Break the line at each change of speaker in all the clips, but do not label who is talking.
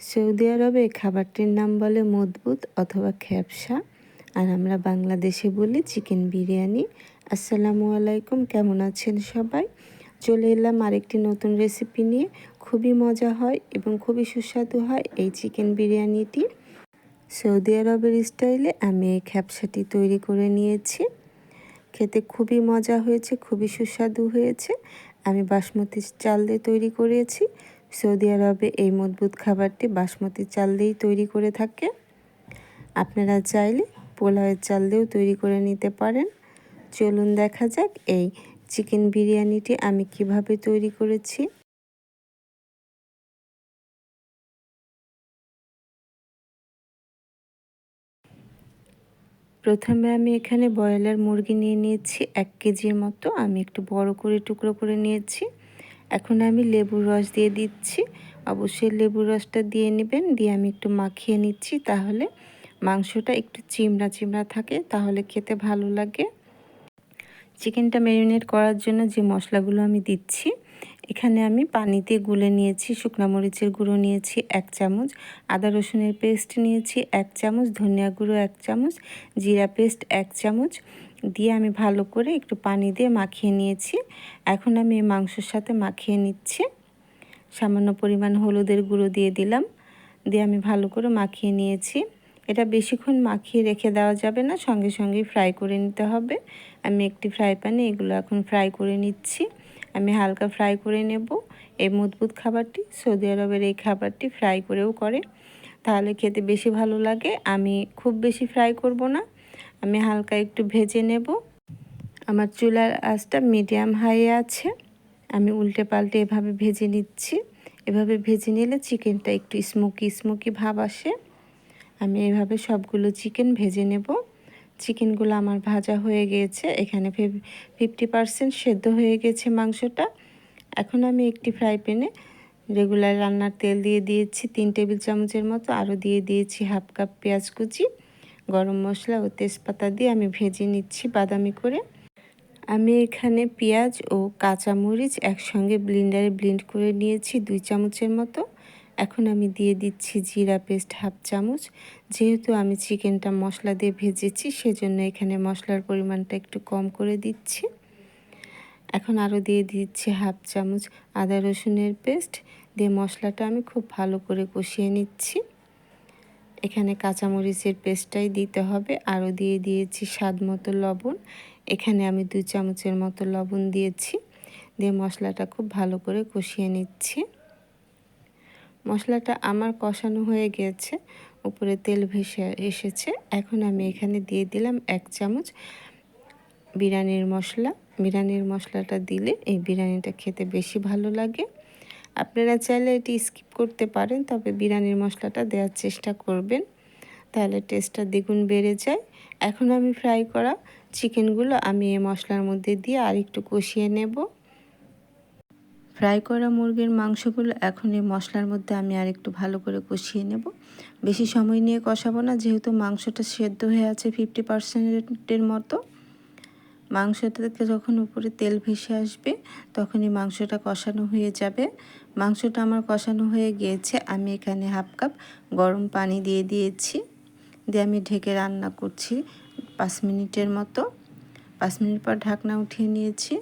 Saudi আরবে খাবারটির নাম বলে মজবুত অথবা খ্যাপসা। আর আমরা বাংলাদেশে বলি চিকেন বিরিয়ানি। আসসালামু আলাইকুম, কেমন আছেন সবাই? চলে এলাম আরেকটি নতুন রেসিপি নিয়ে। খুবই মজা হয় এবং খুবই সুস্বাদু হয় এই চিকেন বিরিয়ানিটি। সৌদি আরবের স্টাইলে আমি এই খ্যাপসাটি তৈরি করে নিয়েছি। খেতে খুবই মজা হয়েছে, খুবই সুস্বাদু হয়েছে। আমি বাসমতি চাল দিয়ে তৈরি করেছি। সৌদি আরবে এই মজবুত খাবারটি বাসমতি চাল দিয়েই তৈরি করে থাকে। আপনারা চাইলে পোলাওয়ের চাল দিয়েও তৈরি করে নিতে পারেন। চলুন দেখা যাক এই চিকেন বিরিয়ানিটি আমি কীভাবে তৈরি করেছি। প্রথমে আমি এখানে ব্রয়লার মুরগি নিয়ে নিয়েছি, এক কেজির মতো। আমি একটু বড় করে, টুকরো করে নিয়েছি। এখন আমি লেবুর রস দিয়ে দিচ্ছি। অবশ্যই লেবুর রসটা দিয়ে নেবেন, দিয়ে আমি একটু মাখিয়ে নিচ্ছি। তাহলে মাংসটা একটু চিমড়া চিমড়া থাকে, তাহলে খেতে ভালো লাগে। চিকেনটা ম্যারিনেট করার জন্য যে মশলাগুলো আমি দিচ্ছি, এখানে আমি পানিতে গুলে নিয়েছি, শুকনো মরিচের গুঁড়ো নিয়েছি এক চামচ, আদা রসুনের পেস্ট নিয়েছি এক চামচ, ধনিয়া গুঁড়ো এক চামচ, জিরা পেস্ট এক চামচ দিয়ে আমি ভালো করে একটু পানি দিয়ে মাখিয়ে নিয়েছি। এখন আমি এই মাংসর সাথে মাখিয়ে নিচ্ছি। সামান্য পরিমাণ হলুদের গুঁড়ো দিয়ে দিলাম। দিয়ে আমি ভালো করে মাখিয়ে নিয়েছি। এটা বেশিক্ষণ মাখিয়ে রেখে দেওয়া যাবে না, সঙ্গে সঙ্গেই ফ্রাই করে নিতে হবে। আমি একটি ফ্রাই প্যানে এগুলো এখন ফ্রাই করে নিচ্ছি। আমি হালকা ফ্রাই করে নেব। এই মজবুত খাবারটি সৌদি আরবের এই খাবারটি ফ্রাই করেও করে। তাহলে খেতে বেশি ভালো লাগে। আমি খুব বেশি ফ্রাই করব না। আমি হালকা একটু ভেজে নেব। আমার চুলার আঁচটা মিডিয়াম হাই আছে। আমি উল্টে পাল্টে এভাবে ভেজে নিচ্ছি। এভাবে ভেজে নিলে চিকেনটা একটু স্মোকি স্মোকি ভাব আসে। আমি এভাবে সবগুলো চিকেন ভেজে নেব। চিকেনগুলো আমার ভাজা হয়ে গিয়েছে এখানে ফিফটি পারসেন্ট সেদ্ধ হয়ে গেছে মাংসটা। এখন আমি একটি ফ্রাই প্যানে রেগুলার রান্নার তেল দিয়ে দিয়েছি। তিন টেবিল চামচের মতো। আরও দিয়ে দিয়েছি হাফ কাপ পেঁয়াজ কুচি। গরম মশলা ও তেজপাতা দিয়ে আমি ভেজে নিচ্ছি বাদামি করে। আমি এখানে পেঁয়াজ ও কাঁচামরিচ একসঙ্গে ব্লিন্ডারে ব্লিন্ড করে নিয়েছি দুই চামচের মতো। এখন আমি দিয়ে দিচ্ছি জিরা পেস্ট হাফ চামচ। যেহেতু আমি চিকেনটা মশলা দিয়ে ভেজেছি, সেজন্য এখানে মশলার পরিমাণটা একটু কম করে দিচ্ছি। এখন আরও দিয়ে দিচ্ছি হাফ চামচ আদা রসুনের পেস্ট। দিয়ে মশলাটা আমি খুব ভালো করে কষিয়ে নিচ্ছি। এখানে কাঁচামরিচের পেস্টটাই দিতে হবে। আরও দিয়ে দিয়েছি স্বাদ মতো লবণ। এখানে আমি দুই চামচের মতো লবণ দিয়েছি। দিয়ে মশলাটা খুব ভালো করে কষিয়ে নিচ্ছি। মশলাটা আমার কষানো হয়ে গেছে। উপরে তেল ভেসে এসেছে। এখন আমি এখানে দিয়ে দিলাম এক চামচ বিরিয়ানির মশলা। বিরিয়ানির মশলাটা দিলে এই বিরিয়ানিটা খেতে বেশি ভালো লাগে। আপনারা চাইলে এটি স্কিপ করতে পারেন, তবে বিরিয়ানির মশলাটা দেওয়ার চেষ্টা করবেন। তাহলে টেস্টটা দ্বিগুণ বেড়ে যায়। এখন আমি ফ্রাই করা চিকেনগুলো আমি এই মশলার মধ্যে দিয়ে আর একটু কষিয়ে নেব। ফ্রাই করা মুরগির মাংসগুলো এখন এই মশলার মধ্যে আমি আর একটু ভালো করে কষিয়ে নেব। বেশি সময় নিয়ে কষাবো না, যেহেতু মাংসটা সেদ্ধ হয়ে আছে ফিফটি পার্সেন্টের মতো। মাংসটা যখন উপরে তেল ভেসে আসবে, তখনই মাংসটা কষানো হয়ে যাবে। মাংসটা আমার কষানো হয়ে গিয়েছে। আমি এখানে হাফ কাপ গরম পানি দিয়ে দিয়েছি। দিয়ে আমি ঢেকে রান্না করছি পাঁচ মিনিটের মতো। পাঁচ মিনিট পর ঢাকনা উঠিয়ে নিয়েছি।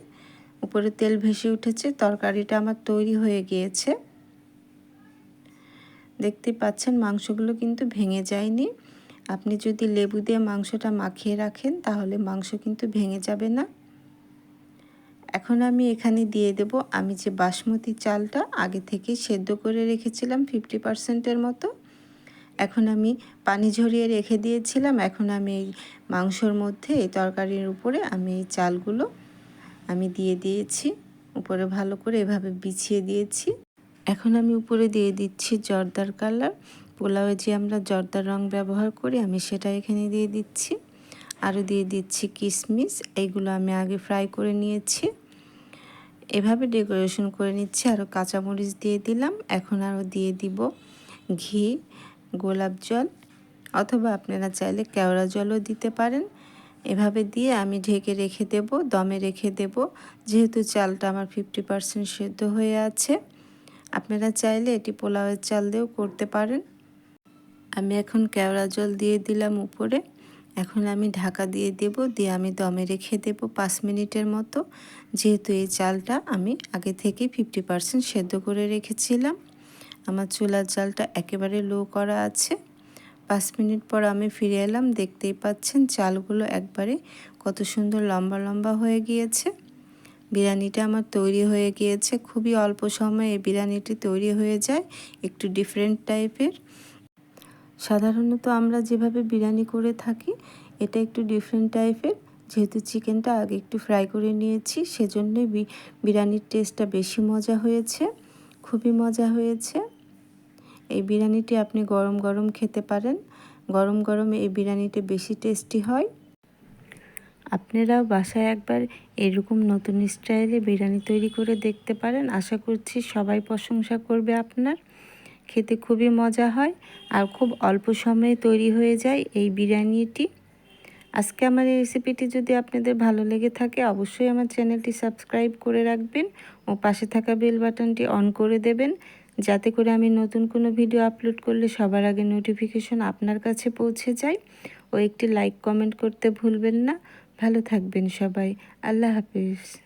উপরে তেল ভেসে উঠেছে। তরকারিটা আমার তৈরি হয়ে গিয়েছে। দেখতে পাচ্ছেন মাংসগুলো কিন্তু ভেঙে যায়নি। আপনি যদি লেবু দিয়ে মাংসটা মাখিয়ে রাখেন, তাহলে মাংস কিন্তু ভেঙে যাবে না। এখন আমি এখানে দিয়ে দেব, আমি যে বাসমতি চালটা আগে থেকে সেদ্ধ করে রেখেছিলাম ফিফটি পার্সেন্টের মতো। এখন আমি পানি ঝরিয়ে রেখে দিয়েছিলাম, এখন আমি এই মাংসর মধ্যে এই তরকারির উপরে আমি এই চালগুলো আমি দিয়ে দিয়েছি, উপরে ভালো করে এভাবে বিছিয়ে দিয়েছি। এখন আমি উপরে দিয়ে দিচ্ছি জর্দার কালার। পোলাওয়ে যে আমরা জর্দার রং ব্যবহার করি, আমি সেটা এখানে দিয়ে দিচ্ছি। আরও দিয়ে দিচ্ছি কিশমিশ এইগুলো আমি আগে ফ্রাই করে নিয়েছি। এভাবে ডেকোরেশন করে নিচ্ছি, আরও কাঁচামরিচ দিয়ে দিলাম। এখন আরও দিয়ে দিব ঘি, গোলাপ জল, অথবা আপনারা চাইলে কেওড়া জলও দিতে পারেন। এভাবে দিয়ে আমি ঢেকে রেখে দেব, দমে রেখে দেব। যেহেতু চালটা আমার ফিফটি পারসেন্ট সেদ্ধ হয়ে আছে, আপনারা চাইলে এটি পোলাওয়ের চাল দিয়েও করতে পারেন। আমি এখন কেওড়া জল দিয়ে দিলাম উপরে। এখন আমি ঢাকা দিয়ে দেব, দিয়ে আমি দমে রেখে দেব পাঁচ মিনিটের মতো। যেহেতু এই চালটা আমি আগে থেকে ফিফটি পারসেন্ট সেদ্ধ করে রেখেছিলাম। আমার চুলার জালটা একেবারে লো করা আছে। পাঁচ মিনিট পর আমি ফিরে এলাম, দেখতেই পাচ্ছেন চালগুলো একবারে কত সুন্দর লম্বা লম্বা হয়ে গিয়েছে। বিরিয়ানিটা আমার তৈরি হয়ে গিয়েছে। খুবই অল্প সময়ে এই বিরিয়ানিটি তৈরি হয়ে যায়, একটু ডিফারেন্ট টাইপের সাধারণত আমরা যেভাবে বিরিয়ানি করে থাকি, এটা একটু ডিফারেন্ট টাইপের যেহেতু চিকেনটা আগে একটু ফ্রাই করে নিয়েছি সেজন্যই বিরিয়ানির টেস্টটা বেশি মজা হয়েছে, খুবই মজা হয়েছে। এই বিরিয়ানিটি আপনি গরম গরম খেতে পারেন। গরম গরম এই বিরিয়ানিটি বেশি টেস্টি হয়। আপনারাও বাসায় একবার এরকম নতুন স্টাইলে বিরিয়ানি তৈরি করে দেখতে পারেন। আশা করছি সবাই প্রশংসা করবে আপনার। খেতে খুবই মজা হয় আর খুব অল্প সময়ে তৈরি হয়ে যায় এই বিরিয়ানিটি। আজকে আমার এই রেসিপিটি যদি আপনাদের ভালো লেগে থাকে, অবশ্যই আমার চ্যানেলটি সাবস্ক্রাইব করে রাখবেন ও পাশে থাকা বেল বাটনটি অন করে দেবেন, যাতে করে আমি নতুন কোনো ভিডিও আপলোড করলে সবার আগে নোটিফিকেশন আপনার কাছে পৌঁছে যায়। ও একটি লাইক কমেন্ট করতে ভুলবেন না। ভালো থাকবেন সবাই। আল্লাহ হাফিজ।